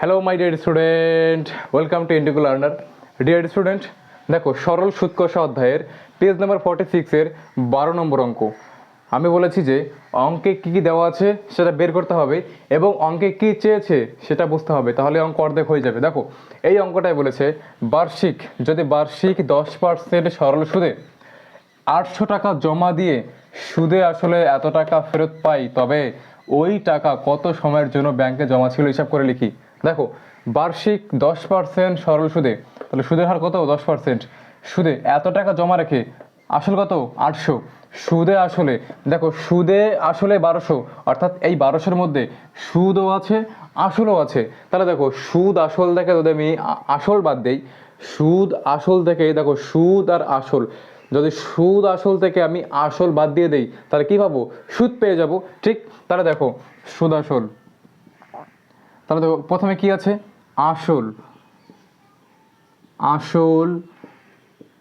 Hello my dear student welcome to Indigo learner dear student দেখো, সরল সুৎকষা অধ্যায়ের page number forty সিক্সের বারো নম্বর অঙ্ক। আমি বলেছি যে, অঙ্কে কী কী দেওয়া আছে সেটা বের করতে হবে এবং অঙ্কে কী চেয়েছে সেটা বুঝতে হবে, তাহলে অঙ্ক অর্ধেক হয়ে যাবে। দেখো, এই অঙ্কটাই বলেছে, বার্ষিক, যদি বার্ষিক দশ পার্সেন্ট সরল সুদে আটশো টাকা জমা দিয়ে সুদে আসলে এত টাকা ফেরত পাই, তবে ওই টাকা কত সময়ের জন্য ব্যাংকে জমা ছিল, হিসাব করে লিখি। দেখো, বার্ষিক দশ পার্সেন্ট সরল সুদে, তাহলে সুদের হার কত? দশ পার্সেন্ট সুদে এত টাকা জমা রেখে আসল কত? আটশো। সুদে আসলে, দেখো, সুদে আসলে বারোশো, অর্থাৎ এই বারোশোর মধ্যে সুদও আছে, আসলও আছে। তাহলে দেখো, সুদ আসল থেকে যদি আমি আসল বাদ দেই, সুদ আসল থেকে, দেখো, সুদ আর আসল। যদি সুদ আসল থেকে আমি আসল বাদ দিয়ে দেই, তাহলে কি পাবো? সুদ পেয়ে যাব। ঠিক, তাহলে দেখো, সুদ আসল। তাহলে দেখো, প্রথমে কি আছে? আসল। আসল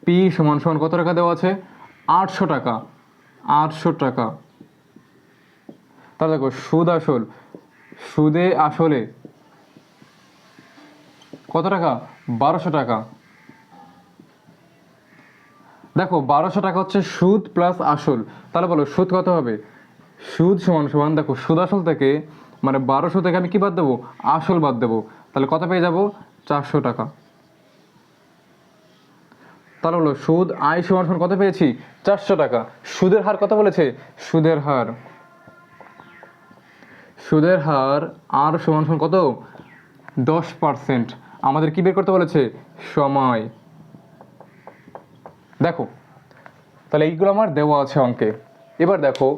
পি সমান সমান কত টাকা দেওয়া আছে? আটশো টাকা। আটশো টাকা। তাহলে দেখো, সুদ আসল। সুদে আসলে কত টাকা? বারোশো টাকা। দেখো, বারোশো টাকা হচ্ছে সুদ প্লাস আসল। তাহলে বলো, সুদ কত হবে? সুদ সমান সমান, দেখো, সুদ আসল থেকে মানে বারোশো থেকে আমি কি বাদ দেবো? আসল বাদ দেবো। তাহলে কত পেয়ে যাব? চারশো টাকা। তাহলে হলো সুদ, আয়, সমান সমান কত পেয়েছি? চারশো টাকা। সুদের হার কত বলেছে? সুদের হার। সুদের হার আর সমান সমান কত? দশ পার্সেন্ট। আমাদের কি বের করতে বলেছে? সময়। দেখো, তাহলে এইগুলো আমার দেওয়া আছে অঙ্কে। এবার দেখো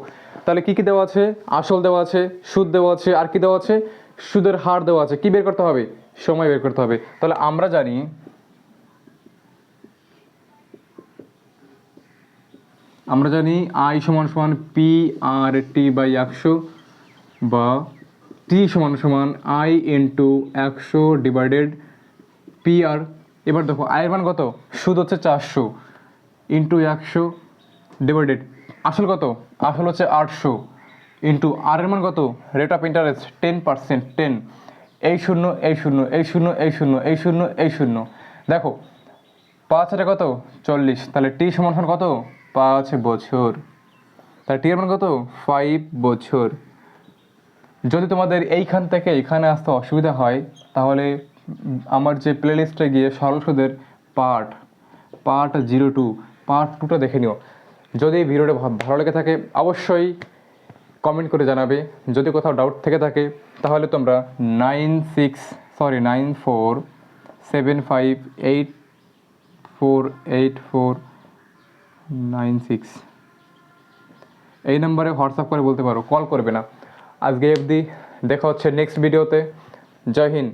তাহলে কি কি দেওয়া আছে? আসল দেওয়া আছে, সুদ দেওয়া আছে, আর কি দেওয়া আছে? সুদের হার দেওয়া আছে। কি বের করতে হবে? সময় বের করতে হবে। তাহলে আমরা জানি আমরা জানি আই সমান সমান পি আর টি বাই একশো বা টি সমান সমান আই ইন্টু একশো ডিভাইডেড পি আর এবার দেখো আয়ের মান কত? সুদ হচ্ছে চারশো ইন্টু একশো ডিভাইডেড আসল কত? আসল হচ্ছে আটশো ইন্টু আর এর মান কত? Rate of interest ten percent ten এই শূন্য এই শূন্য এই শূন্য এই শূন্য এই শূন্য এই শূন্য। দেখো, পাঁচ হাজার কত? চল্লিশ। তাহলে টি সমান সমান কত? পাঁচ বছর। তাহলে টি এর মান কত? ফাইভ বছর। যদি তোমাদের এইখান থেকে এখানে আসতে অসুবিধা হয়, তাহলে আমার যে প্লে লিস্টে গিয়ে সরল সুদের part part zero two part টুটা দেখে নিও। যদি এই ভিডিওটা ভালো লেগে থাকে, অবশ্যই কমেন্ট করে জানাবে। যদি কোথাও ডাউট থেকে থাকে, তাহলে তোমরা nine six sorry nine four seven five eight four eight four nine six এই নাম্বারে হোয়াটসঅ্যাপ করে বলতে পারো কল করবে না। আজকে অবধি দেখা হচ্ছে নেক্সট ভিডিওতে জয় হিন্দ।